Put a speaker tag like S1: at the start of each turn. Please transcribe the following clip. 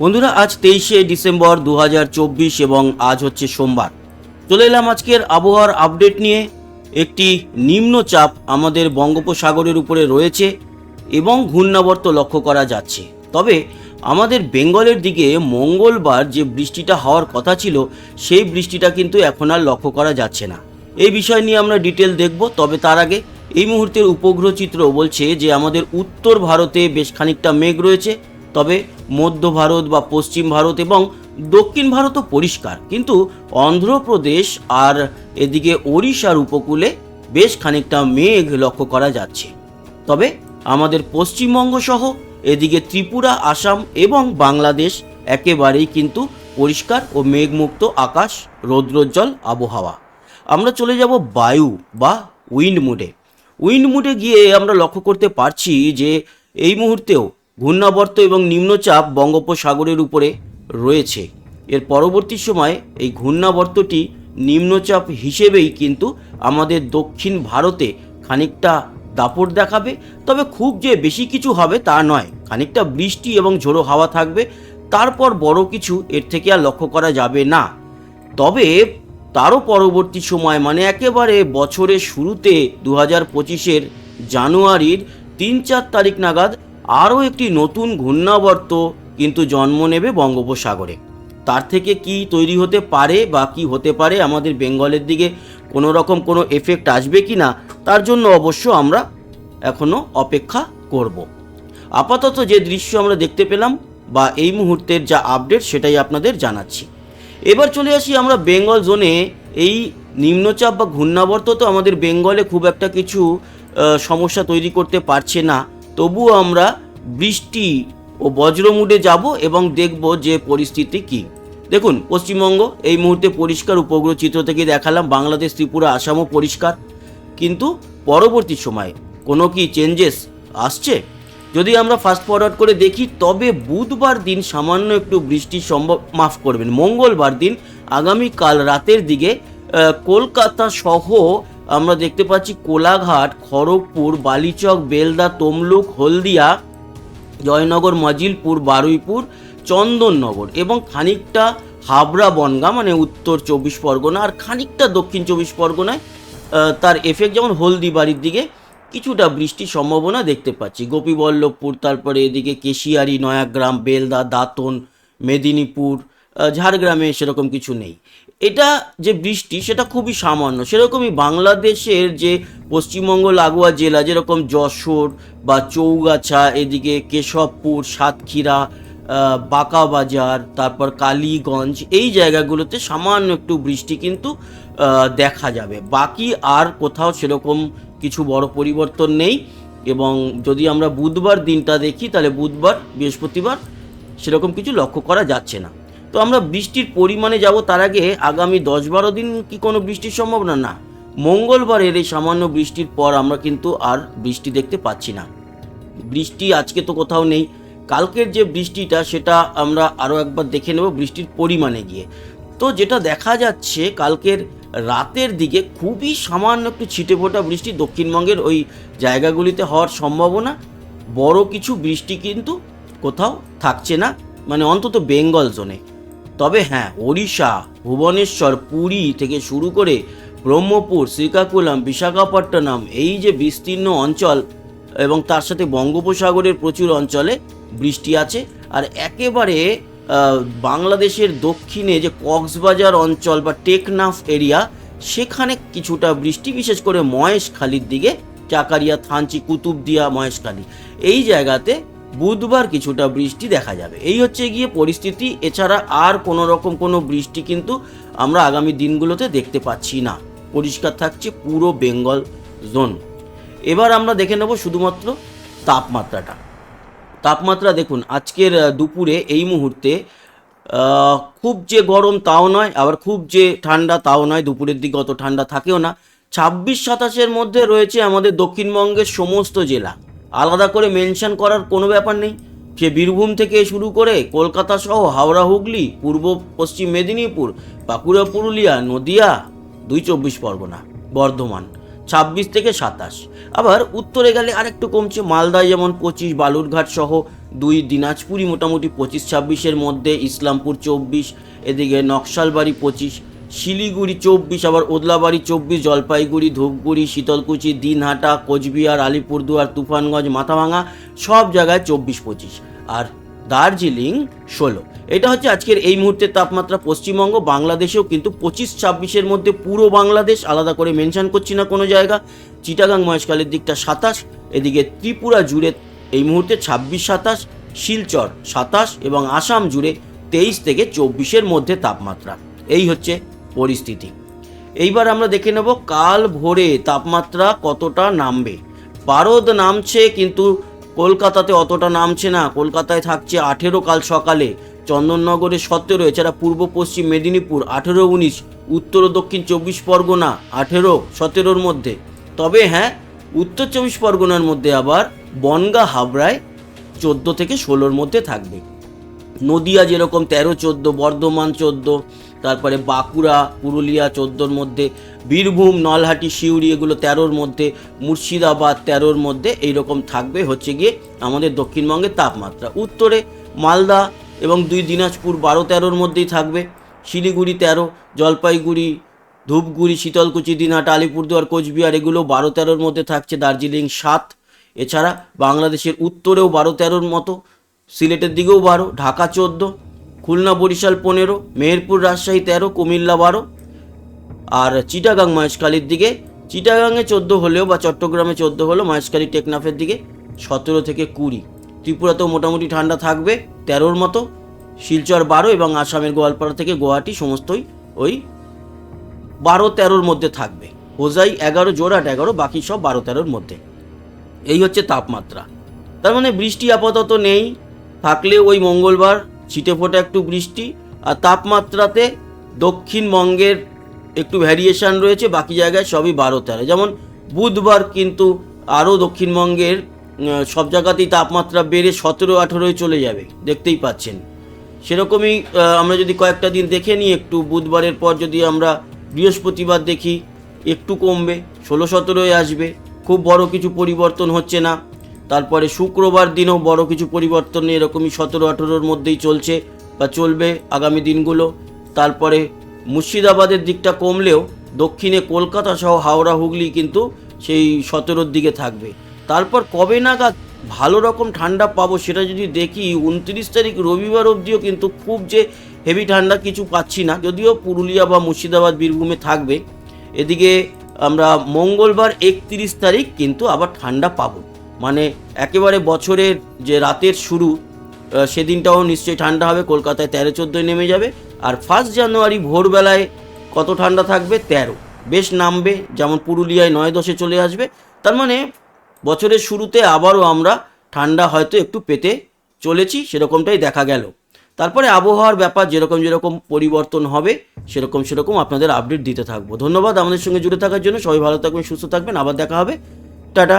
S1: বন্ধুরা, আজ তেইশে ডিসেম্বর দু হাজার চব্বিশ এবং আজ হচ্ছে সোমবার। চলে এলাম আজকের আবহাওয়ার আপডেট নিয়ে। একটি নিম্নচাপ আমাদের বঙ্গোপসাগরের উপরে রয়েছে এবং ঘূর্ণাবর্ত লক্ষ্য করা যাচ্ছে। তবে আমাদের বেঙ্গলের দিকে মঙ্গলবার যে বৃষ্টিটা হওয়ার কথা ছিল, সেই বৃষ্টিটা কিন্তু এখন আর লক্ষ্য করা যাচ্ছে না। এই বিষয় নিয়ে আমরা ডিটেল দেখব, তবে তার আগে এই মুহূর্তের উপগ্রহ চিত্র বলছে যে আমাদের উত্তর ভারতে বেশ খানিকটা মেঘ রয়েছে। তবে মধ্য ভারত বা পশ্চিম ভারত এবং দক্ষিণ ভারতও পরিষ্কার। কিন্তু অন্ধ্রপ্রদেশ আর এদিকে ওড়িশার উপকূলে বেশ খানিকটা মেঘ লক্ষ্য করা যাচ্ছে। তবে আমাদের পশ্চিমবঙ্গ সহ এদিকে ত্রিপুরা, আসাম এবং বাংলাদেশ একেবারেই কিন্তু পরিষ্কার ও মেঘমুক্ত আকাশ, রৌদ্রোজ্জ্বল আবহাওয়া। আমরা চলে যাব বায়ু বা উইন্ড মুডে। উইন্ড মুডে গিয়ে আমরা লক্ষ্য করতে পারছি যে এই মুহূর্তেও ঘূর্ণাবর্ত এবং নিম্নচাপ বঙ্গোপসাগরের উপরে রয়েছে। এর পরবর্তী সময় এই ঘূর্ণাবর্তটি নিম্নচাপ হিসেবেই কিন্তু আমাদের দক্ষিণ ভারতে খানিকটা দাপট দেখাবে। তবে খুব যে বেশি কিছু হবে তা নয়। খানিকটা বৃষ্টি এবং ঝোড়ো হাওয়া থাকবে। তারপর বড় কিছু এর থেকে আর লক্ষ্য করা যাবে না। তবে তারও পরবর্তী সময় মানে একেবারে বছরের শুরুতে দু হাজার পঁচিশের জানুয়ারির তিন চার তারিখ নাগাদ আরও একটি নতুন ঘূর্ণাবর্ত কিন্তু জন্ম নেবে বঙ্গোপসাগরে। তার থেকে কি তৈরি হতে পারে বা কি হতে পারে আমাদের বেঙ্গলের দিকে কোনো রকম কোনো এফেক্ট আসবে কি না, তার জন্য অবশ্য আমরা এখনও অপেক্ষা করব। আপাতত যে দৃশ্য আমরা দেখতে পেলাম বা এই মুহূর্তের যা আপডেট সেটাই আপনাদের জানাচ্ছি। এবার চলে আসি আমরা বেঙ্গল জোনে এই নিম্নচাপ বা ঘূর্ণাবর্ত তো আমাদের বেঙ্গলে খুব একটা কিছু সমস্যা তৈরি করতে পারছে না। তবুও আমরা বৃষ্টি ও বজ্রমুডে যাব এবং দেখব যে পরিস্থিতি কি। দেখুন, পশ্চিমবঙ্গ এই মুহূর্তে পরিষ্কার উপগ্রহ চিত্র থেকে দেখালাম, বাংলাদেশ, ত্রিপুরা, আসামও পরিষ্কার। কিন্তু পরবর্তী সময়ে কোনো কি চেঞ্জেস আসছে? যদি আমরা ফাস্ট ফরওয়ার্ড করে দেখি, তবে বুধবার দিন সামান্য একটু বৃষ্টি সম্ভব, মাফ করবেন, মঙ্গলবার দিন আগামীকাল রাতের দিকে কলকাতা সহ আমরা দেখতে পাচ্ছি কোলাঘাট, খড়গপুর, বালিচক, বেলদা, তমলুক, হলদিয়া, জয়নগর, মজিলপুর, বারুইপুর, চন্দননগর এবং খানিকটা হাবড়া, বনগা মানে উত্তর চব্বিশ পরগনা আর খানিকটা দক্ষিণ চব্বিশ পরগনায় তার এফেক্ট যেমন হলদিবাড়ির দিকে কিছুটা বৃষ্টির সম্ভাবনা দেখতে পাচ্ছি। গোপীবল্লভপুর, তারপরে এদিকে কেশিয়ারি, নয়াগ্রাম, বেলদা, দাঁতন, মেদিনীপুর ঝাড়গ্রামে সেরকম কিছু নেই। এটা যে বৃষ্টি সেটা খুবই সামান্য। সেরকমই বাংলাদেশের যে পশ্চিমবঙ্গ লাগোয়া জেলা যেরকম যশোর বা চৌগাছা এদিকে কেশবপুর সাতক্ষীরা আহ, বাঁকাবাজার তারপর কালীগঞ্জ এই জায়গাগুলোতে সামান্য একটু বৃষ্টি কিন্তু দেখা যাবে। বাকি আর কোথাও সেরকম কিছু বড় পরিবর্তন নেই এবং যদি আমরা বুধবার দিনটা দেখি তাহলে বুধবার বৃহস্পতিবার সেরকম কিছু লক্ষ্য করা যাচ্ছে না। তো আমরা বৃষ্টির পরিমাণে যাব তার আগে আগামী দশ বারো দিন কি কোনো বৃষ্টির সম্ভাবনা? না। মঙ্গলবারের এই সামান্য বৃষ্টির পর আমরা কিন্তু আর বৃষ্টি দেখতে পাচ্ছি না। বৃষ্টি আজকে তো কোথাও নেই। কালকের যে বৃষ্টিটা সেটা আমরা আরও একবার দেখে নেব বৃষ্টির পরিমাণে গিয়ে। তো যেটা দেখা যাচ্ছে কালকের রাতের দিকে খুবই সামান্য একটু ছিটে ফোটা বৃষ্টি দক্ষিণবঙ্গের ওই জায়গাগুলিতে হওয়ার সম্ভাবনা। বড় কিছু বৃষ্টি কিন্তু কোথাও থাকছে না। মানে অন্তত বেঙ্গল জোনে। তবে হ্যাঁ ওড়িশা, ভুবনেশ্বর, পুরী থেকে শুরু করে ব্রহ্মপুর, শ্রীকাকুলাম, বিশাখাপট্টনম এই যে বিস্তীর্ণ অঞ্চল এবং তার সাথে বঙ্গোপসাগরের প্রচুর অঞ্চলে বৃষ্টি আছে আর একেবারে বাংলাদেশের দক্ষিণে যে কক্সবাজার অঞ্চল বা টেকনাফ এরিয়া, সেখানে কিছুটা বৃষ্টি, বিশেষ করে মহেশখালীর দিকে, চাকারিয়া, থানচি, কুতুবদিয়া, মহেশখালী। এই জায়গাতে বুধবার কিছুটা বৃষ্টি দেখা যাবে। এই হচ্ছে গিয়ে পরিস্থিতি। এছাড়া আর কোনো রকম কোনো বৃষ্টি কিন্তু আমরা আগামী দিনগুলোতে দেখতে পাচ্ছি না। পরিষ্কার থাকছে পুরো বেঙ্গল জোন। এবার আমরা দেখে নেব শুধুমাত্র তাপমাত্রাটা। তাপমাত্রা দেখুন, আজকের দুপুরে এই মুহূর্তে খুব যে গরম তাও নয়, আবার খুব যে ঠান্ডা তাও নয়, দুপুরের দিকে অত ঠান্ডা থাকেও না। ছাব্বিশ সাতাশের মধ্যে রয়েছে আমাদের দক্ষিণবঙ্গের সমস্ত জেলা। আলাদা করে মেনশন করার কোনো ব্যাপার নেই। সে বীরভূম থেকে শুরু করে কলকাতা সহ হাওড়া, হুগলি, পূর্ব, পশ্চিম মেদিনীপুর, বাঁকুড়া, পুরুলিয়া, নদিয়া, দুই চব্বিশ পরগনা, বর্ধমান, ছাব্বিশ থেকে সাতাশ। আবার উত্তরে গেলে আরেকটু কমছে মালদায় যেমন পঁচিশ, বালুরঘাট সহ দুই, দিনাজপুরই মোটামুটি পঁচিশ, ছাব্বিশের মধ্যে, ইসলামপুর চব্বিশ, এদিকে নকশালবাড়ি পঁচিশ শিলিগুড়ি চব্বিশ, আবার ওদলাবাড়ি চব্বিশ, জলপাইগুড়ি, ধূপগুড়ি, শীতলকুচি, দিনহাটা, কোচবিহার, আলিপুরদুয়ার, তুফানগঞ্জ মাথাভাঙা সব জায়গায় চব্বিশ, পঁচিশ। আর দার্জিলিং ষোলো। এটা হচ্ছে আজকের এই মুহূর্তের তাপমাত্রা পশ্চিমবঙ্গ, বাংলাদেশেও কিন্তু পঁচিশ, ছাব্বিশের মধ্যে পুরো বাংলাদেশ, আলাদা করে মেনশন করছি না কোনো জায়গা। চিটাগাং মহেশকালের দিকটা সাতাশ, এদিকে ত্রিপুরা জুড়ে এই মুহূর্তে ছাব্বিশ, সাতাশ, শিলচর সাতাশ এবং আসাম জুড়ে তেইশ থেকে চব্বিশের মধ্যে তাপমাত্রা। এই হচ্ছে পরিস্থিতি। এইবার আমরা দেখে নেব কাল ভোরে তাপমাত্রা কতটা নামবে। পারদ নামছে কিন্তু কলকাতাতে অতটা নামছে না। কলকাতায় থাকছে আঠেরো কাল সকালে, চন্দননগরে সতেরো, এছাড়া পূর্ব পশ্চিম মেদিনীপুর আঠেরো উনিশ, উত্তর ও দক্ষিণ চব্বিশ পরগনা আঠেরো, সতেরোর মধ্যে। তবে হ্যাঁ উত্তর চব্বিশ পরগনার মধ্যে আবার বনগা হাবড়ায় চোদ্দ থেকে ষোলোর মধ্যে থাকবে। নদিয়া যেরকম তেরো, চোদ্দ, বর্ধমান চোদ্দ তারপরে বাঁকুড়া, পুরুলিয়া, চোদ্দোর মধ্যে, বীরভূম, নলহাটি, সিউড়ি, এগুলো তেরোর মধ্যে, মুর্শিদাবাদ তেরোর মধ্যে এইরকম থাকবে। হচ্ছে গিয়ে আমাদের দক্ষিণবঙ্গের তাপমাত্রা। উত্তরে মালদা এবং দুই দিনাজপুর বারো তেরোর মধ্যেই থাকবে। শিলিগুড়ি তেরো, জলপাইগুড়ি, ধূপগুড়ি, শীতলকুচি, দিনহাটা, আলিপুরদুয়ার, কোচবিহার, এগুলো বারো তেরোর মধ্যে থাকছে। দার্জিলিং সাত, এছাড়া বাংলাদেশের উত্তরেও বারো তেরোর মতো, সিলেটের দিকেও বারো, ঢাকা চোদ্দ খুলনা বরিশাল পনেরো, মেহেরপুর রাজশাহী তেরো, কুমিল্লা বারো আর চিটাগাং মহেশখালীর দিকে। চিটাগাংয়ে চোদ্দ হলেও বা চট্টগ্রামে চোদ্দ হলেও মহেশখালী টেকনাফের দিকে সতেরো থেকে কুড়ি। ত্রিপুরাতেও মোটামুটি ঠান্ডা থাকবে তেরোর মতো। শিলচর বারো এবং আসামের গোয়ালপাড়া থেকে গুয়াহাটি সমস্তই ওই বারো তেরোর মধ্যে থাকবে। হোজাই এগারো জোড়াট এগারো, বাকি সব বারো তেরোর মধ্যে। এই হচ্ছে তাপমাত্রা। তার মানে বৃষ্টি আপাতত নেই। থাকলে ওই মঙ্গলবার ছিটে ফোটা একটু বৃষ্টি আর তাপমাত্রাতে দক্ষিণবঙ্গের একটু ভ্যারিয়েশন রয়েছে, বাকি জায়গায় সবই বারো তেরো। যেমন বুধবার কিন্তু আরও দক্ষিণবঙ্গের সব জায়গাতেই তাপমাত্রা বেড়ে সতেরো আঠেরোয় চলে যাবে, দেখতেই পাচ্ছেন। সেরকমই আমরা যদি কয়েকটা দিন দেখে নিই, একটু বুধবারের পর যদি আমরা বৃহস্পতিবার দেখি, একটু কমবে, ষোলো সতেরোয় আসবে, খুব বড় কিছু পরিবর্তন হচ্ছে না। তারপরে শুক্রবার দিনও বড় কিছু পরিবর্তন নেই, এরকমই সতেরো আঠেরোর মধ্যেই চলছে বা চলবে আগামী দিনগুলো। তারপরে মুর্শিদাবাদের দিকটা কমলেও দক্ষিণে কলকাতা সহ হাওড়া, হুগলি কিন্তু সেই সতেরোর দিকে থাকবে। তারপর কবে নাগাদ ভালো রকম ঠান্ডা পাবো সেটা যদি দেখি, উনত্রিশ তারিখ রবিবার অবধিও কিন্তু খুব যে হেভি ঠান্ডা কিছু পাচ্ছি না, যদিও পুরুলিয়া বা মুর্শিদাবাদ বীরভূমে থাকবে। এদিকে আমরা মঙ্গলবার একত্রিশ তারিখ কিন্তু আবার ঠান্ডা পাবো। মানে একেবারে বছরের যে রাতের শুরু সেদিনটাও নিশ্চয়ই ঠান্ডা হবে, কলকাতায় তেরো চোদ্দোয় নেমে যাবে। আর ফার্স্ট জানুয়ারি ভোরবেলায় কত ঠান্ডা থাকবে? তেরো। বেশ নামবে, যেমন পুরুলিয়ায় নয় দশে চলে আসবে। তার মানে বছরের শুরুতে আবারও আমরা ঠান্ডা হয়তো একটু পেতে চলেছি, সেরকমটাই দেখা গেল। তারপরে আবহাওয়ার ব্যাপার যেরকম যেরকম পরিবর্তন হবে, সেরকম সেরকম আপনাদের আপডেট দিতে থাকব। ধন্যবাদ আমাদের সঙ্গে জুড়ে থাকার জন্য। সবাই ভালো থাকবেন, সুস্থ থাকবেন। আবার দেখা হবে। টাটা।